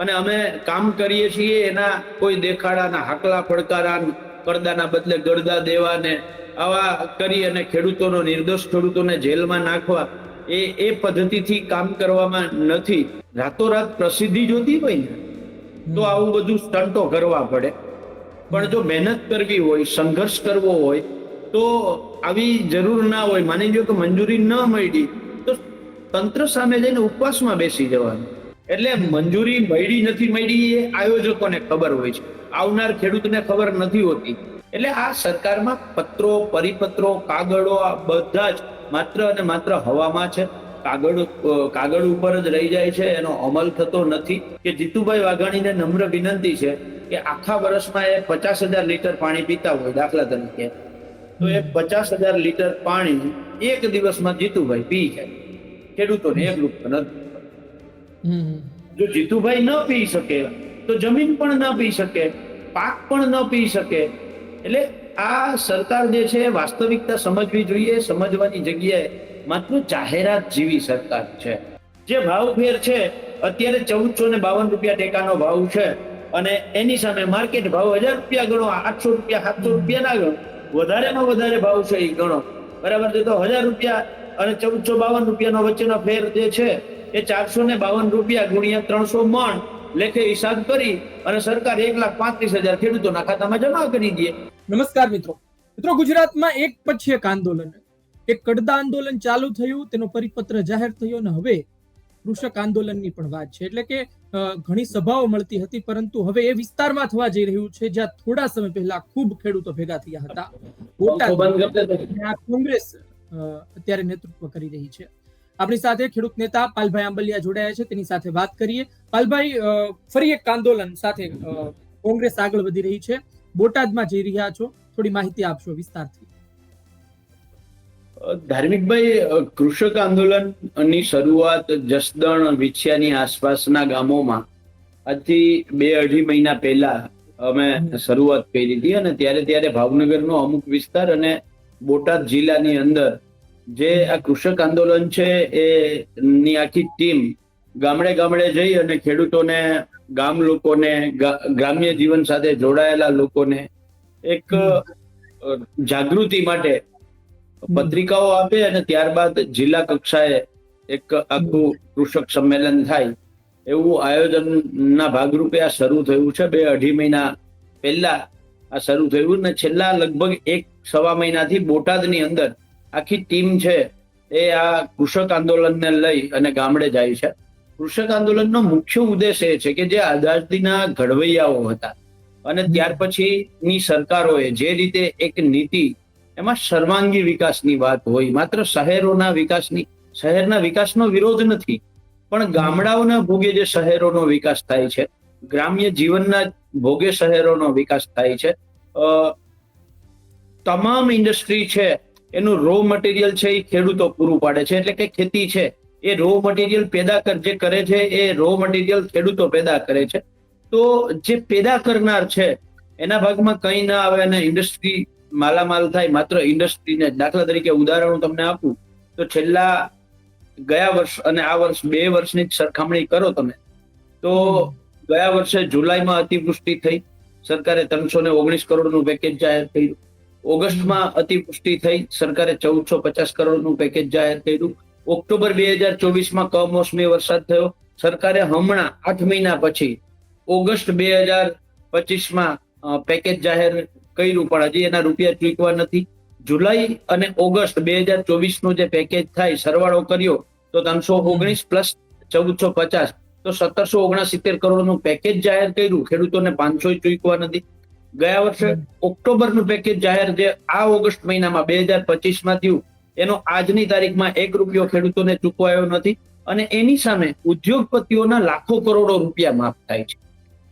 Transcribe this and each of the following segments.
અને અમે કામ કરીએ છીએ એના કોઈ દેખાડાના હાકલા ફડકારા પડદાના બદલે ગળદા દેવાને, આવા કરી અને ખેડૂતોનો નિર્દોષ ખેડૂતોને જેલમાં નાખવા, એ એ પદ્ધતિથી કામ કરવામાં નથી. રાતોરાત પ્રસિદ્ધિ જોતી હોય ને, તો આવું બધું સ્ટંટો કરવા પડે. પણ જો મહેનત કરવી હોય, સંઘર્ષ કરવો હોય, તો આવી જરૂર ના હોય. માની લો કે મંજૂરી ન મળી, તો તંત્ર સામે જઈને ઉપવાસમાં બેસી જવાનું. એટલે મંજૂરી મળી નથી, મળી એ આયોજકોને ખબર હોય છે. આવનાર ખેડૂતને ખબર નથી હોતી. એટલે આ સરકારમાં પત્રો, પરિપત્રો, કાગળો, આ બધા જ માત્ર અને માત્ર હવામાં છે. કાગળ કાગળ ઉપર જ રહી જાય છે, એનો અમલ થતો નથી. કે જીતુભાઈ વાઘાણીને નમ્ર વિનંતી છે કે આખા વર્ષમાં એ પચાસ હજાર લીટર પાણી પીતા હોય દાખલા તરીકે. તો એ પચાસ હજાર લીટર પાણી એક દિવસમાં જીતુભાઈ પી જાય. ખેડૂતોને એક રૂપિયા નથી. જો જીતુભાઈ ન પી શકે, તો જમીન પણ ન પી શકે, પાક પણ ન પી શકે. એટલે આ સરકાર જે છે, વાસ્તવિકતા સમજવી જોઈએ, સમજવાની જગ્યાએ માત્ર જાહેરાત જેવી સરકાર છે. જે ભાવ ફેર છે, અત્યારે ચૌદસો ને બાવન રૂપિયા ટેકાનો ભાવ છે, અને એની સામે માર્કેટ ભાવ હજાર રૂપિયા ગણો, આઠસો રૂપિયા, સાતસો રૂપિયા ના ગણો. વધારેમાં વધારે ભાવ છે એ ગણો. બરાબર છે? તો હજાર રૂપિયા અને ચૌદસો બાવન રૂપિયાનો વચ્ચેનો ફેર જે છે એ ચારસો ને બાવન રૂપિયા ગુણ્યા ત્રણસો મણ લેખે હિસાબ કરી અને સરકાર એક લાખ પાંત્રીસ હજાર ખેડૂતોના ખાતામાં જમા કરી દે. નમસ્કાર મિત્રો. મિત્રો ગુજરાતમાં એક પછી એક આંદોલન. એક કડદા આંદોલન ચાલુ થયું તેનો પરિપત્ર જાહેર થયો અને હવે કૃષક આંદોલનની પણ વાત છે. એટલે કે ઘણી સભાઓ મળતી હતી પરંતુ હવે એ વિસ્તારમાં થવા જઈ રહ્યું છે જ્યાં થોડા સમય પહેલા ખૂબ ખેડૂતો ભેગા થયા હતા. કોંગ્રેસ અત્યારે નેતૃત્વ કરી રહી છે. આપણી સાથે ખેડૂત નેતા પાલભાઈ આંબલિયા જોડાયા છે. તેની સાથે વાત કરીએ. પાલભાઈ ફરી એક આંદોલન સાથે કોંગ્રેસ આગળ વધી રહી છે. બોટાદમાં જઈ રહ્યા છો. થોડી માહિતી આપશો વિસ્તારથી. ધાર્મિકભાઈ કૃષક આંદોલનની શરૂઆત જસદણ વિછિયાની આસપાસના ગામોમાં. આજથી બે અઢી મહિના પહેલા અમે શરૂઆત કરી હતી અને ત્યારે ત્યારે ભાવનગરનો અમુક વિસ્તાર અને બોટાદ જિલ્લાની અંદર જે આ કૃષક આંદોલન છે એ ની આખી ટીમ ગામડે ગામડે જઈ અને ખેડૂતોને, ગામ લોકોને ગ્રામ્ય જીવન સાથે જોડાયેલા લોકોને એક જાગૃતિ માટે પત્રિકાઓ આપે અને ત્યારબાદ જિલ્લા કક્ષાએ એક આખું કૃષક સંમેલન થાય. એવું આયોજનના ભાગરૂપે આ શરૂ થયું છે. બે અઢી મહિના પહેલા આ શરૂ થયું ને છેલ્લા લગભગ એક સવા મહિનાથી બોટાદની અંદર આખી ટીમ છે એ આ કૃષક આંદોલનને લઈ અને ગામડે જાય છે. કૃષક આંદોલનનો મુખ્ય ઉદ્દેશ એ છે કે જે આઝાદીના ઘડવૈયાઓ હતા અને ત્યાર પછીની સરકારોએ જે રીતે એક નીતિ, એમાં સર્વાંગી વિકાસની વાત હોય, માત્ર શહેરોના વિકાસની, શહેરના વિકાસનો વિરોધ નથી, પણ ગામડાઓના ભોગે જે શહેરોનો વિકાસ થાય છે, ગ્રામ્ય જીવનના ભોગે શહેરોનો વિકાસ થાય છે. તમામ ઇન્ડસ્ટ્રી છે એનું રો મટીરિયલ છે એ ખેડૂતો પૂરું પાડે છે. એટલે કે ખેતી છે, એ રો મટીરિયલ પેદા કર, જે કરે છે એ રો મટીરિયલ ખેડૂતો પેદા કરે છે. તો જે પેદા કરનાર છે, એના ભાગમાં કંઈ ના આવે અને ઇન્ડસ્ટ્રી માલામાલ થાય, માત્ર ઇન્ડસ્ટ્રીને દાખલા તરીકે ઉદાહરણ હું તમને આપું, તો છેલ્લા ગયા વર્ષ અને આ વર્ષ બે વર્ષની સરખામણી કરો તમે. તો ગયા વર્ષે જુલાઈમાં અતિવૃષ્ટિ થઈ, સરકારે ત્રણસો ને ઓગણીસ કરોડનું પેકેજ જાહેર કર્યું. ઓગસ્ટમાં અતિવૃષ્ટિ થઈ. સરકારે ચૌદસો પચાસ કરોડનું પેકેજ જાહેર કર્યું. ઓક્ટોબર બે હજાર ચોવીસમાં કમોસમી વરસાદ થયો. સરકારે હમણાં આઠ મહિના પછી ઓગસ્ટ બે હજાર પચીસમાં પેકેજ જાહેર કર્યું, પણ હજી એના રૂપિયા ચૂકવા નથી. જુલાઈ અને ઓગસ્ટ બે હજાર ચોવીસનું જે પેકેજ થાય, સરવાળો કર્યો, તો ત્રણસો ઓગણીસ પ્લસ ચૌદસો પચાસ. તો સત્તરસો ઓગણસિત્તેર કરોડનું પેકેજ જાહેર કર્યું. ખેડૂતોને પાંચસો ચૂકવા નથી. ગયા વર્ષે ઓક્ટોબરનું પેકેજ જાહેર જે આ ઓગસ્ટ મહિનામાં બે હજાર પચીસમાં થયું, એનો આજની તારીખમાં એક રૂપિયો ખેડૂતોને ચૂકવાયો નથી અને એની સામે ઉદ્યોગપતિઓના લાખો કરોડો રૂપિયા માફ થાય છે.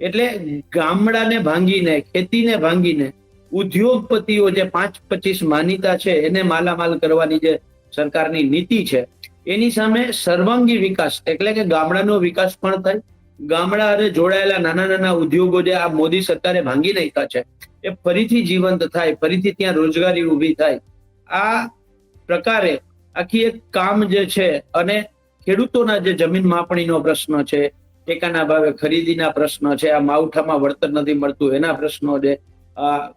એટલે ગામડાને ભાંગીને, ખેતીને ભાંગીને ઉદ્યોગપતિઓ જે પાંચ પચીસ માનીતા છે, એને માલામાલ કરવાની જે સરકારની નીતિ છે, એની સામે સર્વાંગી વિકાસ, એટલે કે ગામડાનો વિકાસ પણ થાય ગામડા અને જોડાયેલા નાના નાના ઉદ્યોગો જે આ મોદી સરકારે ભાંગી નાખ્યા છે, એ ફરીથી જીવંત થાય, ફરીથી ત્યાં રોજગારી ઊભી થાય. આ પ્રકારે આખી એક કામ જે છે અને ખેડૂતોના જે જમીન માપણીનો પ્રશ્ન છે, ટેકાના ભાવે ખરીદીના પ્રશ્ન છે, આ માવઠામાં વળતર નથી મળતું, એના પ્રશ્નો છે. આ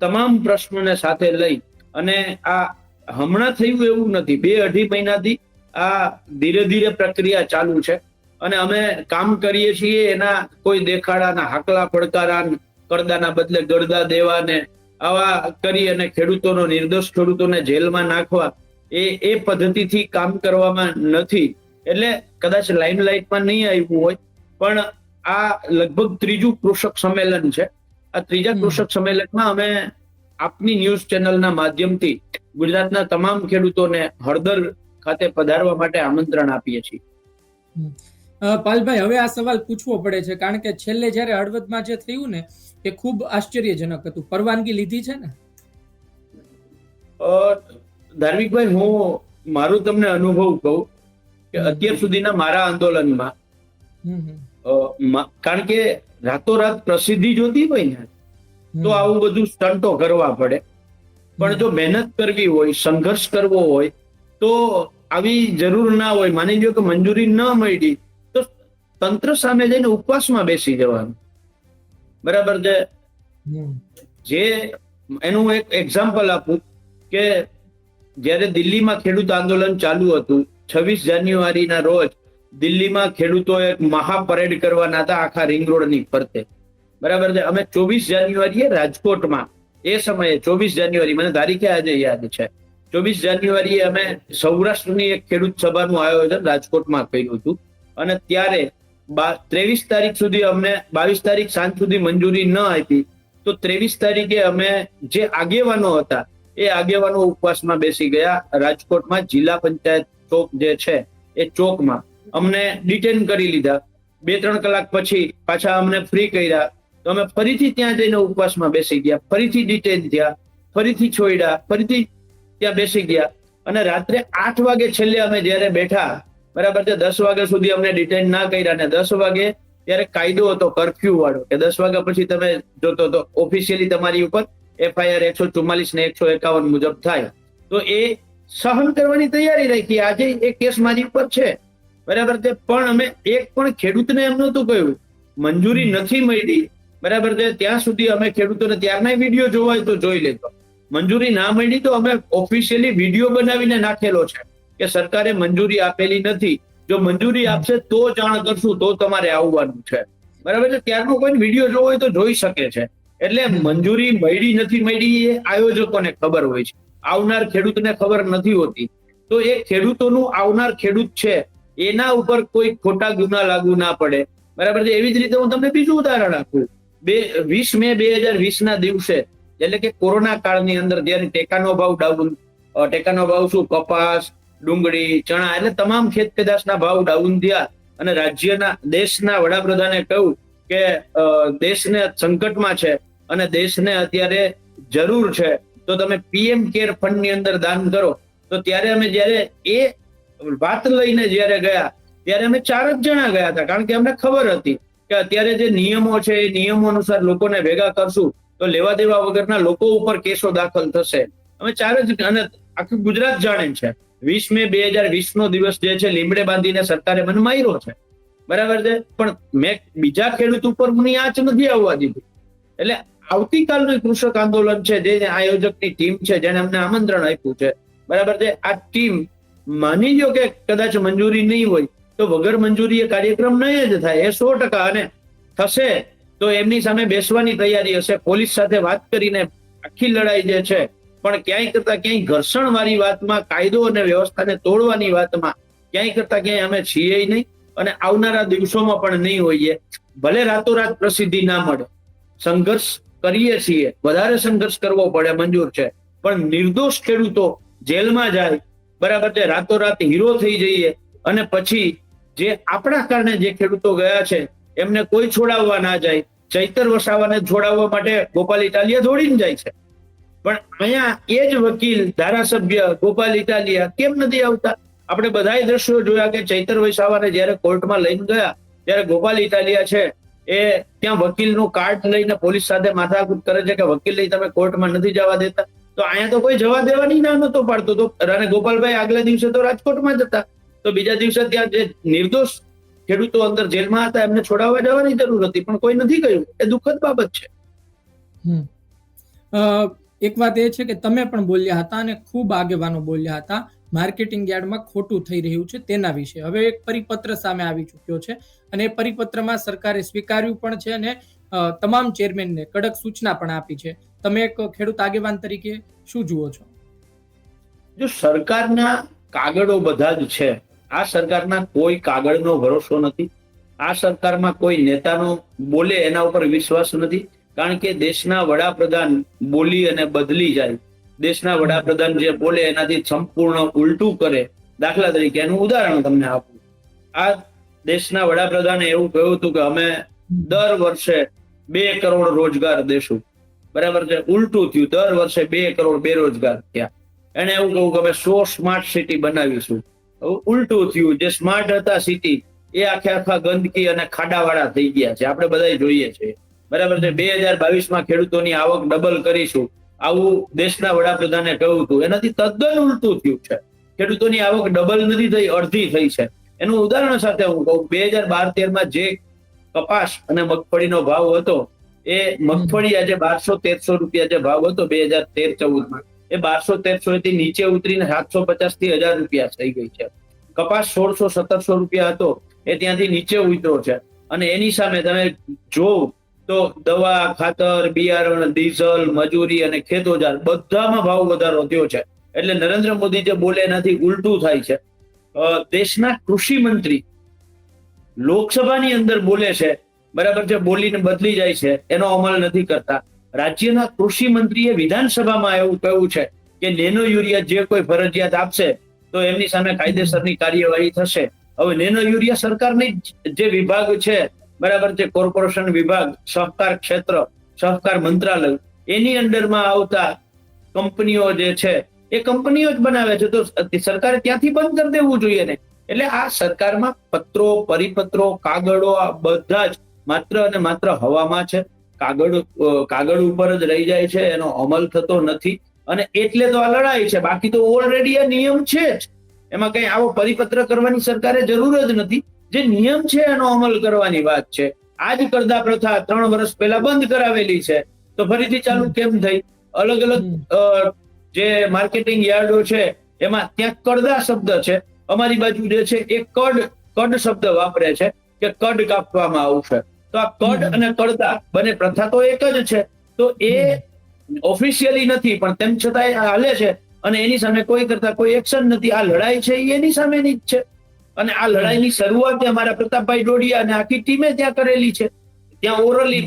તમામ પ્રશ્નોને સાથે લઈ અને આ હમણાં થયું એવું નથી, બે અઢી મહિનાથી આ ધીરે ધીરે પ્રક્રિયા ચાલુ છે. અને અમે કામ કરીએ છીએ એના કોઈ દેખાડાના હાકલા પડકારા કરદાના બદલે ગરદા દેવા ને આવા કરી અને ખેડૂતોનો નિર્દોષ ખેડૂતોને જેલમાં નાખવા એ એ પદ્ધતિથી કામ કરવામાં નથી. એટલે કદાચ લાઇમલાઇટમાં નહીં આવ્યું હોય પણ આ લગભગ ત્રીજું કૃષક સંમેલન છે. આ ત્રીજા કૃષક સંમેલનમાં અમે આપની ન્યૂઝ ચેનલના માધ્યમથી ગુજરાતના તમામ ખેડૂતોને હળદર ખાતે પધારવા માટે આમંત્રણ આપીએ છીએ. પાલભાઈ હવે આ સવાલ પૂછવો પડે છે કારણ કે છેલ્લે જ્યારે હળવદમાં જે થયું ને એ ખૂબ આશ્ચર્યજનક હતું. પરવાનગી લીધી છે ને? ધાર્મિકભાઈ હું મારું તમને અનુભવ કહું કે અત્યાર સુધીના મારા આંદોલનમાં કારણ કે રાતોરાત પ્રસિદ્ધિ જોતી હોય ને તો આવું બધું સ્ટન્ટો કરવા પડે. પણ જો મહેનત કરવી હોય સંઘર્ષ કરવો હોય તો આવી જરૂર ના હોય. માની લો કે મંજૂરી ન મળી તંત્ર સામે જઈને ઉપવાસમાં બેસી જવાનું. બરાબર છે? જે એનું એક એક્ઝામ્પલ આપું કે જ્યારે દિલ્હીમાં ખેડૂત આંદોલન ચાલુ હતું છવ્વીસ જાન્યુઆરીના રોજ દિલ્હીમાં ખેડૂતો એક મહાપરેડ કરવાના હતા આખા રિંગ રોડની ફરતે. બરાબર છે? અમે ચોવીસ જાન્યુઆરીએ રાજકોટમાં એ સમયે ચોવીસ જાન્યુઆરી મને તારીખે આજે યાદ છે. ચોવીસ જાન્યુઆરીએ અમે સૌરાષ્ટ્રની એક ખેડૂત સભાનું આયોજન રાજકોટમાં કર્યું હતું. અને ત્યારે ત્રેવીસ તારીખ સુધી અમને બાવીસ તારીખ સાંજ સુધી મંજૂરી ન આપી, તો ત્રેવીસ તારીખે અમે જે આગેવાનો હતા, એ આગેવાનો ઉપવાસમાં બેસી ગયા. રાજકોટમાં જિલ્લા પંચાયત ચોક જે છે, એ ચોકમાં અમને ડિટેન કરી લીધા. બે ત્રણ કલાક પછી પાછા અમને ફ્રી કર્યા. તો અમે ફરીથી ત્યાં જઈને ઉપવાસમાં બેસી ગયા. ફરીથી ડિટેન થયા, ફરીથી છોડ્યા, ફરીથી ત્યાં બેસી ગયા. અને રાત્રે આઠ વાગે છેલ્લે અમે જ્યારે બેઠા બરાબર છે? દસ વાગ્યા સુધી અમને ડિટેન ના કર્યા અને દસ વાગે ત્યારે કાયદો હતો કરફ્યુ વાળો કે દસ વાગ્યા પછી તમે જોતો તો ઓફિશિયલી તમારી ઉપર એફઆઈઆર એકસો ચુમ્માલીસ ને એકસો એકાવન મુજબ થાય. તો એ સહન કરવાની તૈયારી રાખી. આજે એ કેસ મારી ઉપર છે. બરાબર છે? પણ અમે એક પણ ખેડૂતને એમ નહોતું કહ્યું. મંજૂરી નથી મળી. બરાબર છે? ત્યાં સુધી અમે ખેડૂતોને ત્યારના વીડિયો જોવા હોય તો જોઈ લેતો મંજૂરી ના મળી તો અમે ઓફિશિયલી વીડિયો બનાવીને નાખેલો છે. કે સરકારે મંજૂરી આપેલી નથી. જો મંજૂરી આપશે તો જાણ કરશું, તો તમારે આવવાનું છે. બરાબર છે? ત્યારનો કોઈ વીડિયો જોવો હોય તો જોઈ શકે છે. એટલે મંજૂરી મળી નથી મળી એ આયોજકોને ખબર હોય છે. આવનાર ખેડૂતને ખબર નથી હોતી. તો એ ખેડૂતોનું આવનાર ખેડૂત છે, એના ઉપર કોઈ ખોટા ગુના લાગુ ના પડે. બરાબર છે? એવી જ રીતે હું તમને બીજું ઉદાહરણ આપું. બે, વીસ મે બે હજાર વીસ ના દિવસે, એટલે કે કોરોના કાળની અંદર જ્યારે ટેકાનો ભાવ ડાઉન ટેકાનો ભાવ શું? કપાસ ડુંગળી, ચણા એટલે તમામ ખેત પેદાશના ભાવ ડાઉન થયા અને રાજ્યના, દેશના વડાપ્રધાને કહ્યું કે દેશને સંકટમાં છે અને દેશને અત્યારે જરૂર છે. તો તમે પીએમ કેર ફંડની અંદર દાન કરો. તો ત્યારે અમે જ્યારે એ વાત લઈને જ્યારે ગયા, ત્યારે અમે ચાર જ જણા ગયા હતા. કારણ કે અમને ખબર હતી કે અત્યારે જે નિયમો છે, એ નિયમો અનુસાર લોકોને ભેગા કરશું. તો લેવા દેવા વગરના લોકો ઉપર કેસો દાખલ થશે. અમે ચાર જ, અને આખું ગુજરાત જાણે છે. વીસ મે બે હજાર વીસ નો દિવસ જે છે, લીમડે બાંધીને સરકારે મને માર્યો છે. બરાબર છે? પણ મેં બીજા ખેડૂત ઉપર મને આંચ નથી આવવા દીધી. એટલે આવતીકાલનું કૃષક આંદોલન છે, જે આયોજકની ટીમ છે જેને અમને આમંત્રણ આપ્યું છે. બરાબર છે? આ ટીમ માની લો કે કદાચ મંજૂરી નહીં હોય, તો વગર મંજૂરી એ કાર્યક્રમ નહીં જ થાય. એ સો ટકા અને થશે તો એમની સામે બેસવાની તૈયારી હશે. પોલીસ સાથે વાત કરીને આખી લડાઈ જે છે પણ ક્યાંય કરતા ક્યાંય ઘર્ષણ વાળી વાતમાં, કાયદો અને વ્યવસ્થાને તોડવાની વાતમાં ક્યાંય કરતા ક્યાંય અમે છીએ નહીં અને આવનારા દિવસોમાં પણ નહીં હોઈએ. ભલે રાતોરાત પ્રસિદ્ધિ ના મળે. સંઘર્ષ કરીએ છીએ. વધારે સંઘર્ષ કરવો પડે, મંજૂર છે. પણ નિર્દોષ ખેડૂતો જેલમાં જાય, બરાબર છે, રાતોરાત હીરો થઈ જઈએ અને પછી જે આપણા કારણે જે ખેડૂતો ગયા છે, એમને કોઈ છોડાવવા ના જાય. ચૈતર વસાવાને છોડાવવા માટે ગોપાલ ઇટાલિયા દોડીને જાય છે. પણ અહીંયા એ જ વકીલ, ધારાસભ્ય, ગોપાલ ઇટાલિયા કેમ નથી આવતા? આપણે બધા દ્રશ્યો જોયા કે ચૈતર વૈશાવાને જયારે કોર્ટમાં લઈને ગયા, ત્યારે ગોપાલ ઇટાલિયા છે એ ત્યાં વકીલનું કાર્ડ લઈને પોલીસ સાથે માથાકૂટ કરે છે કે વકીલ લઈ તમે કોર્ટમાં નથી જવા દેતા. તો અહીંયા તો કોઈ જવા દેવાની ના નતો પાડતો. તો અને ગોપાલભાઈ આગલા દિવસે તો રાજકોટમાં જ હતા. તો બીજા દિવસે ત્યાં જે નિર્દોષ ખેડૂતો અંદર જેલમાં હતા, એમને છોડાવવા જવાની જરૂર હતી, પણ કોઈ નથી કહ્યું એ દુઃખદ બાબત છે. એક વાત એ છે કે તમે પણ બોલ્યા હતા અને ખૂબ આગેવાનો બોલ્યા હતા. માર્કેટિંગ યાર્ડમાં ખોટું થઈ રહ્યું છે તેના વિશે. હવે એક પરિપત્ર સામે આવી ચૂક્યો છે અને એ પરિપત્રમાં સરકારે સ્વીકાર્યું પણ છે અને તમામ ચેરમેનને કડક સૂચના પણ આપી છે. તમે એક ખેડૂત આગેવાન તરીકે શું જુઓ છો? જો સરકારના કાગળો બધા જ છે, આ સરકારના કોઈ કાગળનો ભરોસો નથી. આ સરકારમાં કોઈ નેતાનો બોલે એના ઉપર વિશ્વાસ નથી. કારણ કે દેશના વડાપ્રધાન બોલી અને બદલી જાય. દેશના વડાપ્રધાન જે બોલે એનાથી સંપૂર્ણ ઉલટું કરે. દાખલા તરીકે એનું ઉદાહરણ તમને આપું. આ દેશના વડાપ્રધાને એવું કહ્યું હતું કે અમે દર વર્ષે બે કરોડ રોજગાર દેશું. બરાબર છે? ઉલટું થયું. દર વર્ષે બે કરોડ બેરોજગાર થયા. એને એવું કહ્યું કે અમે સો સ્માર્ટ સિટી બનાવીશું. ઉલટું થયું. જે સ્માર્ટ હતા સિટી, એ આખે આખા ગંદકી અને ખાડાવાળા થઈ ગયા છે. આપણે બધા જોઈએ છે. બરાબર છે. બે હજાર બાવીસમાં ખેડૂતોની આવક ડબલ કરીશું. આવું દેશના વડાપ્રધાને કહ્યું હતું. એનાથી તદ્દન ઉલટું થયું છે. ખેડૂતોની આવક ડબલ નથી થઈ, અડધી થઈ છે. એનું ઉદાહરણ સાથે હું કહું. બે હજાર બાર તેરમાં જે કપાસ અને મગફળીનો ભાવ હતો, એ મગફળી આજે બારસો તેરસો રૂપિયા જે ભાવ હતો બે હજાર તેર ચૌદમાં એ બારસો તેરસો થી નીચે ઉતરીને સાતસો પચાસથી હજાર રૂપિયા થઈ ગઈ છે. કપાસ સોળસો સત્તરસો રૂપિયા હતો, એ ત્યાંથી નીચે ઉતરો છે. અને એની સામે તમે જોવ તો દવા, ખાતર, બિયારણ, ડીઝલ, મજૂરી અને ખેતોજાર બધામાં ભાવ વધારો થયો છે. એટલે નરેન્દ્ર મોદી જે બોલે એનાથી ઉલટું થાય છે. દેશના કૃષિ મંત્રી લોકસભાની અંદર બોલે છે, બરાબર છે, બોલીને બદલી જાય છે, એનો અમલ નથી કરતા. રાજ્યના કૃષિ મંત્રીએ વિધાનસભામાં એવું કહ્યું છે કે નેનો યુરિયા જે કોઈ ફરજિયાત આપશે, તો એમની સામે કાયદેસરની કાર્યવાહી થશે. હવે નેનો યુરિયા સરકારની જે વિભાગ છે બરાબર છે? કોર્પોરેશન વિભાગ, સહકાર ક્ષેત્ર, સહકાર મંત્રાલય, એની અંડરમાં આવતા કંપનીઓ જે છે, એ કંપનીઓ જ બનાવે છે. તો સરકારે ત્યાંથી બંધ કરી દેવું જોઈએ ને. એટલે આ સરકારમાં પત્રો, પરિપત્રો, કાગળો, આ બધા જ માત્ર અને માત્ર હવામાં છે. કાગળ કાગળ ઉપર જ રહી જાય છે. એનો અમલ થતો નથી. અને એટલે તો આ લડાઈ છે. બાકી તો ઓલરેડી આ નિયમ છે જ. એમાં કઈ આવો પરિપત્ર કરવાની સરકારે જરૂર જ નથી. જે નિયમ છે એનો અમલ કરવાની વાત છે. આ જ કરદા પ્રથા ત્રણ વર્ષ પહેલા બંધ કરાવેલી છે. તો ફરીથી ચાલુ કેમ થઈ? અલગ અલગ જે માર્કેટિંગ યાર્ડો છે એમાં ત્યાં કડદા શબ્દ છે. અમારી બાજુ જે છે એ કડ કડ શબ્દ વાપરે છે કે કડ કાપવામાં આવશે. તો આ કડ અને કડદા બંને પ્રથા તો એક જ છે. તો એ ઓફિશિયલી નથી પણ તેમ છતાંય આ હાલે છે. અને એની સામે કોઈ કરતા કોઈ એક્શન નથી. આ લડાઈ છે એની સામેની જ છે. અને આ લડાઈની શરૂઆત અમારા પ્રતાપભાઈ ડોડિયા અને આખી ટીમે ત્યાં કરેલી છે. ત્યાં ઓરલી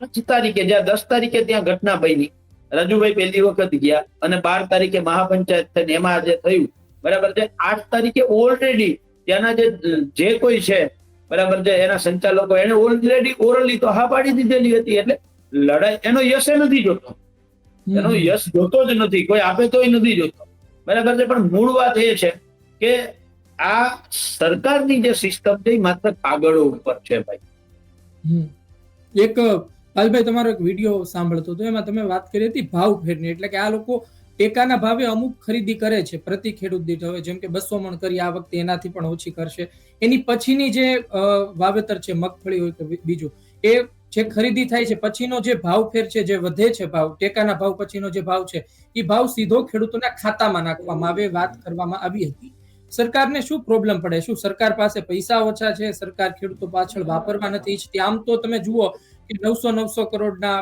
પાંચ તારીખે જ્યાં દસ તારીખે ત્યાં ઘટના બની. રાજુભાઈ પહેલી વખત ગયા અને બાર તારીખે મહાપંચાયત થઈને એમાં આજે થયું. બરાબર છે? આઠ તારીખે ઓલરેડી ત્યાંના જે જે કોઈ છે બરાબર છે એના સંચાલકો એને ઓલરેડી ઓરલી તો હા પાડી દીધેલી હતી એટલે લડાઈ એનો યશ એ નથી જોતો. એનો યશ જોતો જ નથી. કોઈ આપે તોય નથી જોતો. બરાબર છે? પણ મૂળ વાત એ છે કે આ સરકારની જે સિસ્ટમ છે માત્ર કાગળો ઉપર છે ભાઈ. એક, પાલભાઈ, તમારો એક વીડિયો સાંભળતો હતો. એમાં તમે વાત કરી હતી ભાવ ફેરની. એટલે કે આ લોકો ટેકાના ભાવે અમુક ખરીદી કરે છે પ્રતિ ખેડૂત દીઠ. હવે જેમ કે બસો મણ કરી આ વખતે એનાથી પણ ઓછી કરશે. એની પછીની જે વાવેતર છે, મગફળી હોય કે બીજું, એ જે ખરીદી થાય છે, પછીનો જે ભાવ ફેર છે, જે વધે છે ભાવ, ટેકાના ભાવ પછીનો જે ભાવ છે, એ ભાવ સીધો ખેડૂતોના ખાતામાં નાખવામાં આવે વાત કરવામાં આવી હતી. સરકારને શું પ્રોબ્લેમ પડે? શું સરકાર પાસે પૈસા ઓછા છે? સરકાર ખેડૂતો પાછળ વાપરવા નથી ઈચ્છતી? આમ તો તમે જુઓ કે નવસો નવસો કરોડના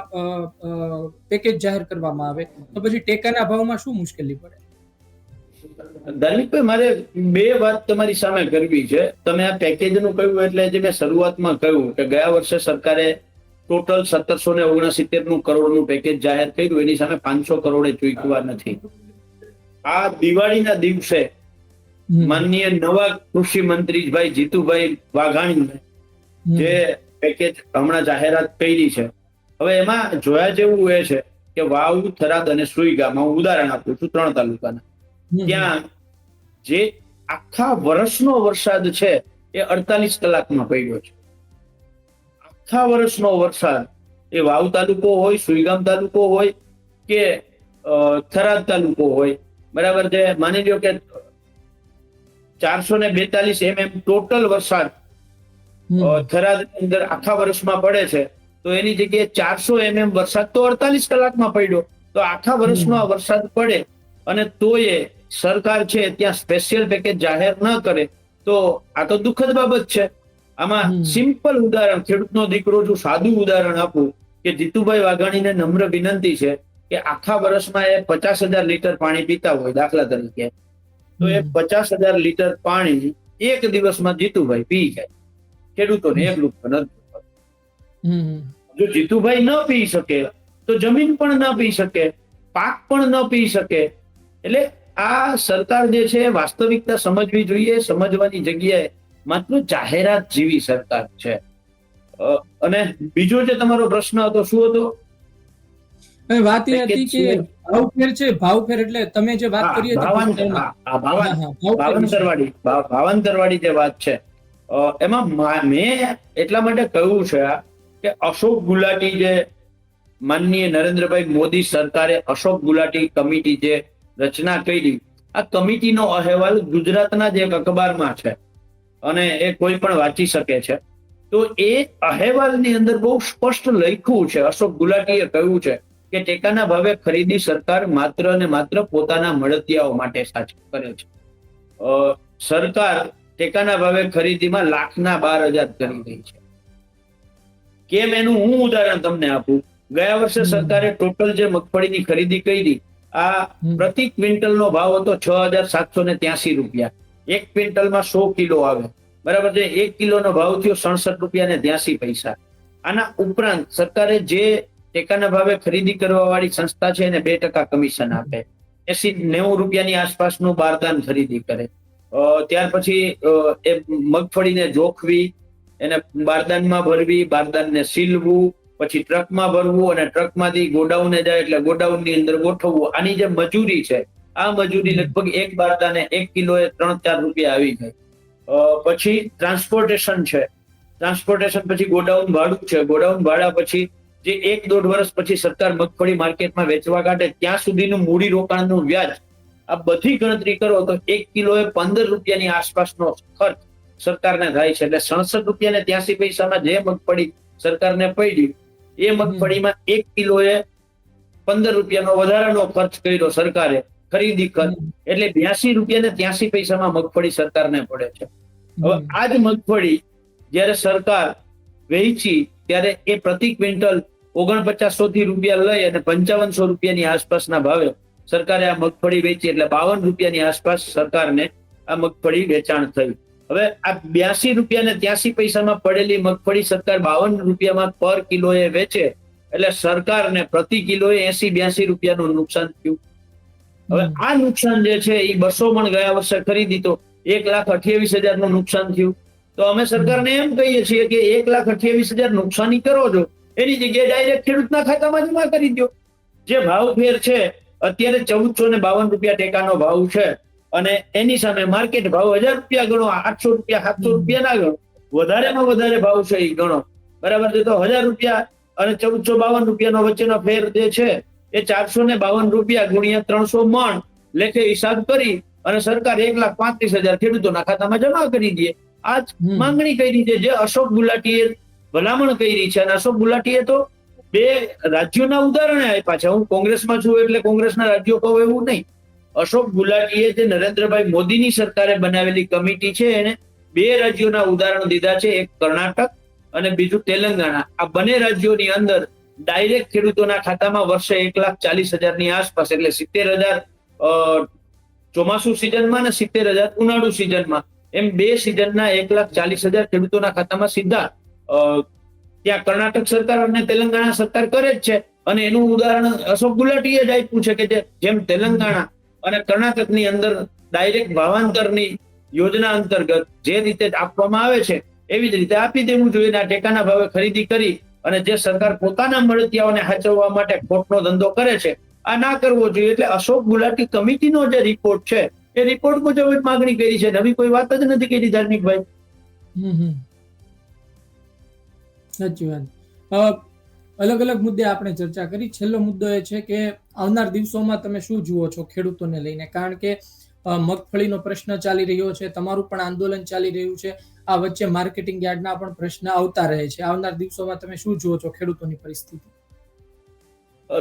પેકેજ જાહેર કરવામાં આવે. તો પછી ટેકાના ભાવમાં શું મુશ્કેલી પડે? ધાર્મિકભાઈ મારે બે વાત તમારી સામે કરવી છે. તમે આ પેકેજનું કહ્યું એટલે જે મેં શરૂઆતમાં કહ્યું કે ગયા વર્ષે સરકારે ટોટલ સત્તરસો ને ઓગણસિત્તેરનું કરોડનું પેકેજ જાહેર કર્યું. એની સામે પાંચસો કરોડે ચૂકવા નથી. આ દિવાળીના દિવસે માનનીય નવા કૃષિ મંત્રી ભાઈ જીતુભાઈ વાઘાણી જે પેકેજ હમણાં જાહેરાત કરી છે. હવે એમાં જોયા જેવું એ છે કે વાવ થરાદ અને સુઈગામાં હું ઉદાહરણ આપું છું ત્રણ તાલુકાના. ત્યાં જે આખા વર્ષનો વરસાદ છે એ અડતાલીસ કલાકમાં પડ્યો છે. આખા વર્ષનો વરસાદ એ વાવ તાલુકો હોય સુઈગામ તાલુકો હોય કે થરાદ તાલુકો હોય. બરાબર છે? માની લ્યો કે ચારસો ને બેતાલીસ એમએમ ટોટલ વરસાદ થરાદ અંદર આખા વર્ષમાં પડે છે. તો એની જગ્યાએ ચારસો એમએમ વરસાદ તો અડતાલીસ કલાકમાં પડ્યો. તો આખા વર્ષમાં વરસાદ પડે અને તોય સરકાર છે ત્યાં સ્પેશિયલ પેકેજ જાહેર ન કરે. તો આ તો દુઃખદ બાબત છે. આમાં સિમ્પલ ઉદાહરણ ખેડૂતનો દીકરો જો સાદું ઉદાહરણ આપું કે જીતુભાઈ વાઘાણીને નમ્ર વિનંતી છે કે આખા વર્ષમાં એ પચાસ હજાર લીટર પાણી પીતા હોય દાખલા તરીકે. તો એ પચાસ હજાર લીટર પાણી એક દિવસમાં જીતુભાઈ પી જાય ખેડૂતોને એકલું નથી જો જીતુભાઈ ન પી શકે તો જમીન પણ ન પી શકે પાક પણ ન પી શકે. એટલે આ સરકાર જે છે વાસ્તવિકતા સમજવી જોઈએ. સમજવાની જગ્યાએ માત્ર જાહેરાત જેવી સરકાર છે. અને બીજો જે તમારો પ્રશ્ન હતો શું હતો? વાત એ હતી કે ભાવફેર છે ભાવફેર એટલે તમે જે વાત હા, કરી હતી ભાવાંતર પુસ્તકમાં. હા, હા, ભાવાંતર. હા, હા, ભાવફેર વિશે. ભાવાંતરવાળી ભાવાંતરવાળી જે વાત છે એમાં મેં એટલા માટે કહ્યું છે કે અશોક ગુલાટી જે માનનીય નરેન્દ્રભાઈ મોદી સરકારે અશોક ગુલાટી કમિટી જે રચના કરી આ કમિટીનો અહેવાલ ગુજરાતના જ એક અખબારમાં છે અને એ કોઈ પણ વાંચી શકે છે તો એ અહેવાલની અંદર બહુ સ્પષ્ટ લખ્યું છે અશોક ગુલાટીએ કહ્યું છે કે ટેકાના ભાવે ખરીદી સરકાર માત્ર અને માત્ર પોતાના મળતિયાઓ માટે સાચી કરે છે. સરકાર ટેકાના ભાવે ખરીદીમાં લાખના બાર હજાર કરી રહી છે. કેમ એનું હું ઉદાહરણ તમને આપું? ગયા વર્ષે સરકારે ટોટલ જે મગફળીની ખરીદી કરી આ પ્રતિ પ્રતિ ક્વિન્ટલનો ભાવ હતો છ હજાર સાતસો ને ત્યાસી રૂપિયા. એક ક્વિન્ટલમાં સો કિલો આવે. બરાબર છે? એક કિલોનો ભાવ થયો સડસઠ રૂપિયા ને ત્યાસી પૈસા. આના ઉપરાંત સરકારે જે ટેકાના ભાવે ખરીદી કરવા વાળી સંસ્થા છે એને બે ટકા કમિશન આપે. એસી નેવું રૂપિયાની આસપાસનું બારદાન ખરીદી કરે. ત્યાર પછી એ મગફળીને જોખવી એને બારદાનમાં ભરવી બારદાનને સીલવું પછી ટ્રકમાં ભરવું અને ટ્રકમાંથી ગોડાઉને જાય એટલે ગોડાઉનની અંદર ગોઠવવું. આની જે મજૂરી છે આ મજૂરી લગભગ એક બારદાને એક કિલોએ ત્રણ ચાર રૂપિયા આવી જાય પછી ટ્રાન્સપોર્ટેશન છે. ટ્રાન્સપોર્ટેશન પછી ગોડાઉન ભાડું છે. ગોડાઉન ભાડા પછી જે એક દોઢ વર્ષ પછી સરકાર મગફળી માર્કેટમાં વેચવા કાઢે ત્યાં સુધીનું મૂડી રોકાણનું વ્યાજ આ બધી ગણતરી કરો તો એક કિલોએ પંદર રૂપિયાની આસપાસનો ખર્ચ સરકારને થાય છે. એટલે સડસઠ રૂપિયા ને ત્યાસી પૈસામાં જે મગફળી સરકારને પડી એ મગફળીમાં એક કિલોએ પંદર રૂપિયાનો વધારાનો ખર્ચ કર્યો સરકારે ખરીદી ખર્ચ એટલે બ્યાસી રૂપિયા ને ત્યાસી પૈસામાં મગફળી સરકારને પડે છે. હવે આ જ મગફળી જ્યારે સરકાર વેચી ત્યારે એ પ્રતિ ક્વિન્ટલ ઓગણપચાસો થી રૂપિયા લઈ અને પંચાવનસો રૂપિયાની આસપાસના ભાવે સરકારે આ મગફળી વેચી એટલે બાવન રૂપિયાની આસપાસ સરકારને આ મગફળી વેચાણ થયું. હવે આ બ્યાસી રૂપિયા ને ત્યાસી પૈસામાં પડેલી મગફળી સરકાર બાવન રૂપિયામાં પર કિલોએ વેચે એટલે સરકારને પ્રતિ કિલોએ એસી બ્યાસી રૂપિયાનું નુકસાન થયું. હવે આ નુકસાન જે છે એ બસો મણ ગયા વર્ષે ખરીદી તો એક લાખ અઠ્યાવીસ હજારનું નુકસાન થયું. તો અમે સરકારને એમ કહીએ છીએ કે એક લાખ અઠ્યાવીસ હજાર નુકસાની કરો છો, એની જગ્યાએ ડાયરેક્ટ ખેડૂતના ખાતામાં જમા કરી દો જે ભાવ ફેર છે, અત્યારે ચૌદસો ને બાવન રૂપિયા ટેકાનો ભાવ છે અને એની સામે માર્કેટ ભાવ હજાર રૂપિયા ગણો, આઠસો રૂપિયા, સાતસો રૂપિયા ના ગણો. વધારેમાં વધારે ભાવ છે એ ગણો. બરાબર છે? તો હજાર રૂપિયા અને ચૌદસો બાવન રૂપિયાનો વચ્ચેનો ફેર જે છે, એ ચારસો ને બાવન રૂપિયા ગુણ્યા ત્રણસો મણ લેખે હિસાબ કરી અને સરકાર એક લાખ પાંત્રીસ હજાર ખેડૂતોના ખાતામાં જમા કરી દે. આ. માંગણી કરી છે જે અશોક ગુલાટીએ ભલામણ કરી છે. અને અશોક ગુલાટીએ તો બે રાજ્યોના ઉદાહરણ આપ્યા છે. હું કોંગ્રેસમાં છું એટલે કોંગ્રેસના રાજ્યો કહું એવું નહીં. અશોક ગુલાટીએ જે નરેન્દ્રભાઈ મોદીની સરકારે બનાવેલી કમિટી છે એને બે રાજ્યોના ઉદાહરણ દીધા છે. એક કર્ણાટક અને બીજું તેલંગાણા. આ બંને રાજ્યોની અંદર ડાયરેક્ટ ખેડૂતોના ખાતામાં વર્ષે એક લાખ ચાલીસ હજારની આસપાસ એટલે સિત્તેર હજાર ચોમાસુ સિઝનમાં અને સિત્તેર હજાર ઉનાળુ સિઝનમાં એમ બે સિઝનના એક લાખ ચાલીસ હજાર ખેડૂતોના ખાતામાં સીધા ત્યાં કર્ણાટક સરકાર અને તેલંગાણા સરકાર કરે જ છે. અને એનું ઉદાહરણ અશોક ગુલાટીએ જ આપ્યું છે કે જેમ તેલંગાણા અને કર્ણાટકની અંદર ડાયરેક્ટ ભાવાંતરની યોજના અંતર્ગત જે રીતે આપવામાં આવે છે, એવી જ રીતે આપી દેવું જોઈએ આ ટેકાના ભાવે ખરીદી કરી અને જે સરકાર પોતાના મળતિયાઓને સાચવવા માટે ખોટનો ધંધો કરે છે, આ ના કરવો જોઈએ. એટલે અશોક ગુલાટી કમિટીનો જે રિપોર્ટ છે એ રિપોર્ટ મુજબ જ માગણી કરી છે નવી કોઈ વાત જ નથી કરી ધાર્મિકભાઈ. સાચી વાત. અલગ અલગ મુદ્દે આપણે ચર્ચા કરી. છેલ્લો મુદ્દો એ છે કે આવનાર દિવસોમાં તમે શું જુઓ છો ખેડૂતોને લઈને? કારણ કે મગફળીનો પ્રશ્ન ચાલી રહ્યો છે, તમારું પણ આંદોલન ચાલી રહ્યું છે. આ વચ્ચે માર્કેટિંગ યાર્ડના પણ પ્રશ્ન આવતા રહે છે. આવનાર દિવસોમાં તમે શું જુઓ છો ખેડૂતોની પરિસ્થિતિ? અ,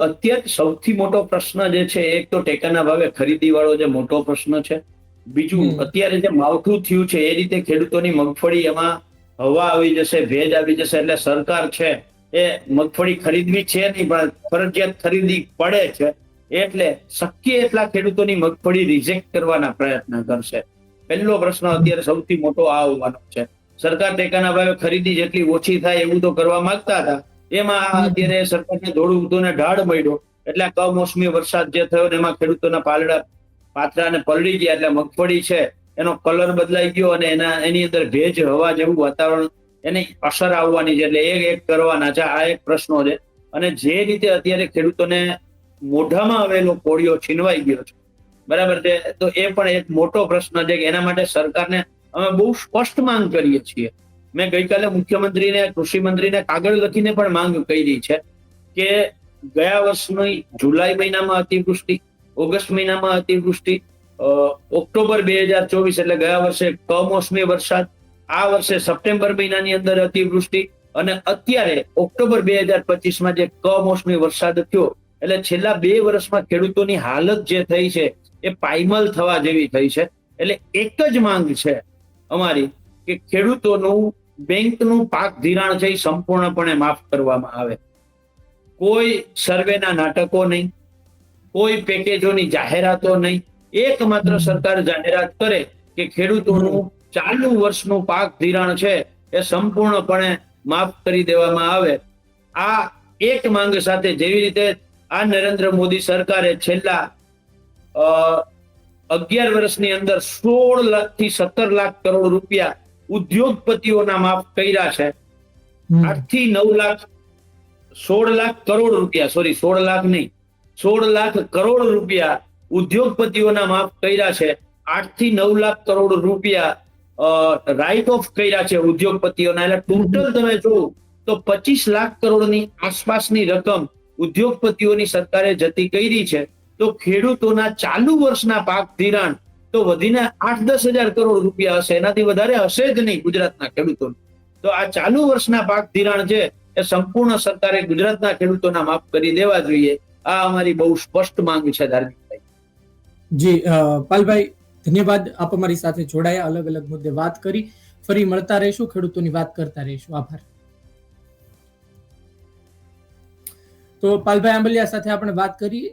અત્યારે સૌથી મોટો પ્રશ્ન જે છે એક તો ટેકાના ભાવે ખરીદી વાળો જે મોટો પ્રશ્ન છે. બીજું અત્યારે જે માવઠું થયું છે એ રીતે ખેડૂતોની મગફળી એમાં હવા આવી જશે ભેજ આવી જશે એટલે સરકાર છે એ મગફળી ખરીદવી છે નહીં પણ ફરજિયાત ખરીદી પડે છે એટલે શક્ય એટલા ખેડૂતોની મગફળી રિજેક્ટ કરવાના પ્રયત્ન કરશે. પહેલો પ્રશ્ન અત્યારે સૌથી મોટો આ હોવાનો છે. સરકાર ટેકાના ભાવે ખરીદી જેટલી ઓછી થાય એવું તો કરવા માંગતા હતા એમાં અત્યારે સરકારને ધોળું ઊંધું ને ઢાળ મળ્યો. એટલે આ કમોસમી વરસાદ જે થયો ને એમાં ખેડૂતોના પાલડા પાત્રાને પલળી ગયા એટલે મગફળી છે એનો કલર બદલાઈ ગયો અને એના એની અંદર ભેજ હવા જેવું વાતાવરણ એની અસર આવવાની છે. એટલે એક એક કરવાના છે. આ એક પ્રશ્નો છે. અને જે રીતે અત્યારે ખેડૂતોને મોઢામાં આવેલો કોળિયો છીનવાઈ ગયો છે. બરાબર છે? તો એ પણ એક મોટો પ્રશ્ન છે કે એના માટે સરકારને અમે બહુ સ્પષ્ટ માંગ કરીએ છીએ. મેં ગઈકાલે મુખ્યમંત્રીને, કૃષિ મંત્રીને કાગળ લખીને પણ માંગ કરી છે કે ગયા વર્ષની જુલાઈ મહિનામાં અતિવૃષ્ટિ, ઓગસ્ટ મહિનામાં અતિવૃષ્ટિ ઓક્ટોબર બે હજાર ચોવીસ એટલે ગયા વર્ષે કમોસમી વરસાદ, આ વર્ષે સપ્ટેમ્બર મહિનાની અંદર અતિવૃષ્ટિ અને અત્યારે ઓક્ટોબર બે હજાર પચીસમાં જે કમોસમી વરસાદ થયો, એટલે છેલ્લા બે વર્ષમાં ખેડૂતોની હાલત જે થઈ છે એ પાયમલ થવા જેવી થઈ છે. એટલે એક જ માંગ છે અમારી કે ખેડૂતોનું બેંકનું પાક ધિરાણ છે એ સંપૂર્ણપણે માફ કરવામાં આવે. કોઈ સર્વેના નાટકો નહીં, કોઈ પેકેજોની જાહેરાતો નહીં. એકમાત્ર સરકાર જાહેરાત કરે કે ખેડૂતોનું ચાલુ વર્ષનું પાક ધિરાણ છે એ સંપૂર્ણપણે માફ કરી દેવામાં આવે. આ એક માંગ સાથે જેવી રીતે આ નરેન્દ્ર મોદી સરકારે છેલ્લા અગિયાર વર્ષની અંદર સોળ લાખથી સત્તર લાખ કરોડ રૂપિયા ઉદ્યોગપતિઓના માફ કર્યા છે. આઠથી નવ લાખ સોળ લાખ કરોડ રૂપિયા સોરી સોળ લાખ નહીં સોળ લાખ કરોડ રૂપિયા ઉદ્યોગપતિઓના માફ કર્યા છે. આઠથી નવ લાખ કરોડ રૂપિયા રાઇટ ઓફ કર્યા છે ઉદ્યોગપતિઓના. એટલે ટોટલ તમે જો તો પચીસ લાખ કરોડની આસપાસની રકમ ઉદ્યોગપતિઓની સરકારે જતી કરી છે. તો ખેડૂતોના ચાલુ વર્ષના પાક ધિરાણ તો વધીને આઠ દસ હજાર કરોડ રૂપિયા હશે. એનાથી વધારે હશે જ નહીં ગુજરાતના ખેડૂતોને. તો આ ચાલુ વર્ષના પાક ધિરાણ છે એ સંપૂર્ણ સરકારે ગુજરાતના ખેડૂતોના માફ કરી દેવા જોઈએ. આ અમારી બહુ સ્પષ્ટ માંગ છે, ધાર્મિકભાઈ. જી પાલભાઈ, ધન્યવાદ. આપ અમારી સાથે જોડાયા. અલગ અલગ મુદ્દે વાત કરી. ફરી મળતા રહીશું. ખેડૂતોની વાત કરતા રહીશું. આભાર. તો પાલભાઈ આંબલિયા સાથે આપણે વાત કરી.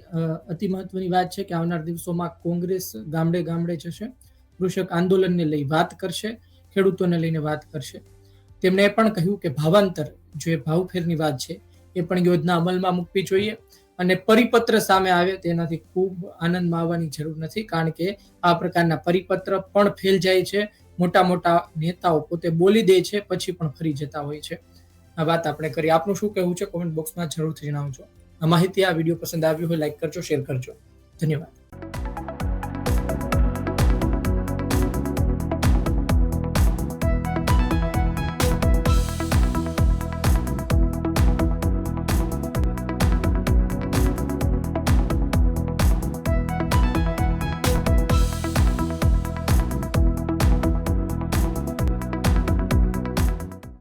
અતિ મહત્વની વાત છે કે આવનાર દિવસોમાં કોંગ્રેસ ગામડે ગામડે જશે, કૃષક આંદોલનને લઈ વાત કરશે, ખેડૂતોને લઈને વાત કરશે. તેમણે એ પણ કહ્યું કે ભાવાંતર જે ભાવફેરની વાત છે, એ પણ યોજના અમલમાં મૂકવી જોઈએ અને પરિપત્ર સામે આવે તેનાથી ખૂબ આનંદમાં આવવાની જરૂર નથી, કારણ કે આ પ્રકારના પરિપત્ર પણ ફેલ જાય છે. મોટા મોટા નેતાઓ પોતે બોલી દે છે, પછી પણ ફરી જતા હોય છે. વાત આપણે કરી. આપનું શું કહેવું છે? કોમેન્ટ બોક્સમાં જરૂરથી જણાવજો. આ માહિતી આ વીડિયો પસંદ આવ્યો હોય લાઈક કરજો શેર કરજો. ધન્યવાદ.